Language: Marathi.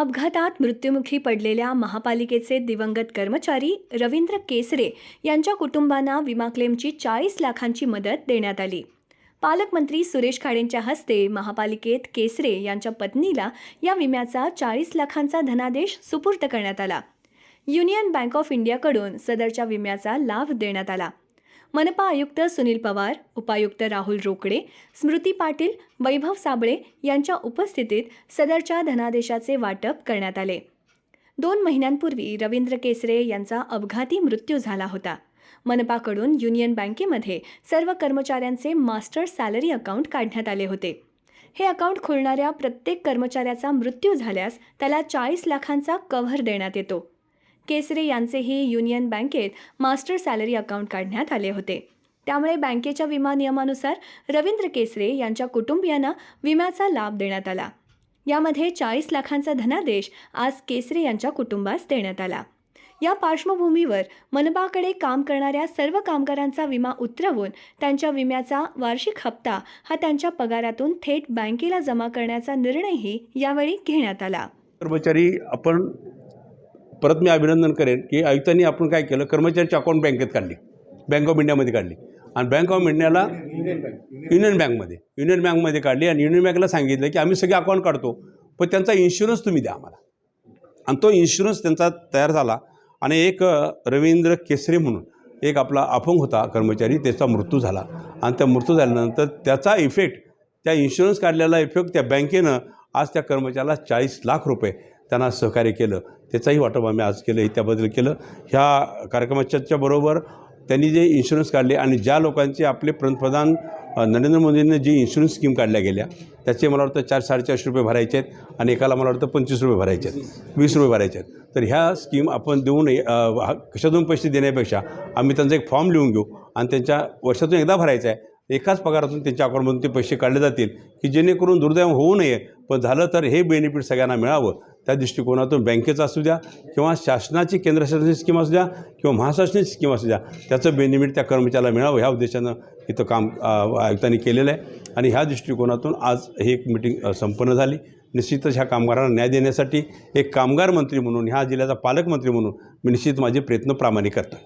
अपघातात मृत्युमुखी पडलेल्या महापालिकेचे दिवंगत कर्मचारी रवींद्र केसरे यांच्या कुटुंबांना विमा क्लेमची चाळीस लाखांची मदत देण्यात आली. पालकमंत्री सुरेश खाडेंच्या हस्ते महापालिकेत केसरे यांच्या पत्नीला या विम्याचा चाळीस लाखांचा धनादेश सुपूर्द करण्यात आला. युनियन बँक ऑफ इंडियाकडून सदरच्या विम्याचा लाभ देण्यात आला. मनपा आयुक्त सुनील पवार उपायुक्त राहुल रोकडे स्मृती पाटील वैभव साबळे यांच्या उपस्थितीत सदरच्या धनादेशाचे वाटप करण्यात आले. दोन महिन्यांपूर्वी रवींद्र केसरे यांचा अपघाती मृत्यू झाला होता. मनपाकडून युनियन बँकेमध्ये सर्व कर्मचाऱ्यांचे मास्टर सॅलरी अकाउंट काढण्यात आले होते. हे अकाउंट खोलणाऱ्या प्रत्येक कर्मचाऱ्याचा मृत्यू झाल्यास त्याला चाळीस लाखांचा कव्हर देण्यात येतो. केसरे यांचेही युनियन बँकेत मास्टर सॅलरी अकाउंट काढण्यात आले होते. त्यामुळे बँकेच्या विमा नियमानुसार रवींद्र केसरे यांच्या कुटुंबियांना विम्याचा लाभ देण्यात आला. यामध्ये चाळीस लाखांचा धनादेश आज केसरे यांच्या कुटुंबास देण्यात आला. या पार्श्वभूमीवर मनपाकडे काम करणाऱ्या सर्व कामगारांचा विमा उतरवून त्यांच्या विम्याचा वार्षिक हप्ता हा त्यांच्या पगारातून थेट बँकेला जमा करण्याचा निर्णयही यावेळी घेण्यात आला. कर्मचारी आपण परत मी अभिनंदन करेन की आयुक्तांनी आपण काय केलं कर्मचारीची अकाउंट बँकेत काढली. बँक ऑफ इंडियामध्ये काढली. आणि बँक ऑफ इंडियाला युनियन बँकमध्ये युनियन बँकमध्ये काढली आणि युनियन बँकला सांगितलं की आम्ही सगळे अकाउंट काढतो पण त्यांचा इन्शुरन्स तुम्ही द्या आम्हाला. आणि तो इन्शुरन्स त्यांचा तयार झाला आणि एक रवींद्र केसरे म्हणून एक आपला अपंग होता कर्मचारी त्याचा मृत्यू झाला. आणि त्या मृत्यू झाल्यानंतर त्याचा इफेक्ट त्या इन्शुरन्स काढलेला इफेक्ट त्या बँकेनं आज त्या कर्मचाऱ्याला चाळीस लाख रुपये त्यांना सहकार्य केलं. त्याचाही वाटप आम्ही आज केलं त्याबद्दल केलं. ह्या कार्यक्रमाच्या बरोबर त्यांनी जे इन्शुरन्स काढले आणि ज्या लोकांचे आपले पंतप्रधान नरेंद्र मोदींनी जी इन्शुरन्स स्कीम काढल्या गेल्या त्याचे मला वाटतं चार साडेचारशे रुपये भरायचे आहेत आणि एकाला मला वाटतं पंचवीस रुपये भरायचे आहेत. वीस रुपये भरायचे आहेत. तर ह्या स्कीम आपण देऊ नये कशातून पैसे देण्यापेक्षा आम्ही त्यांचा एक फॉर्म लिहून घेऊ आणि त्यांच्या वर्षातून एकदा भरायचा आहे. एकाच पगारातून त्यांच्या अकाउंटमधून ते पैसे काढले जातील की जेणेकरून दुर्दैव होऊ नये. पण झालं तर हे बेनिफिट सगळ्यांना मिळावं. त्या दृष्टिकोनातून बँकेचा असू द्या किंवा शासनाची केंद्र शासनाची स्कीम असू द्या किंवा महाशासनाची स्कीम असू द्या त्याचं बेनिफिट त्या कर्मचाऱ्याला मिळावं ह्या उद्देशानं इथं काम आयुक्तांनी केलेलं आहे. आणि ह्या दृष्टिकोनातून आज ही एक मिटिंग संपन्न झाली. निश्चितच ह्या कामगारांना न्याय देण्यासाठी एक कामगार मंत्री म्हणून ह्या जिल्ह्याचा पालकमंत्री म्हणून मी निश्चित माझे प्रयत्न प्रामाणिक करतो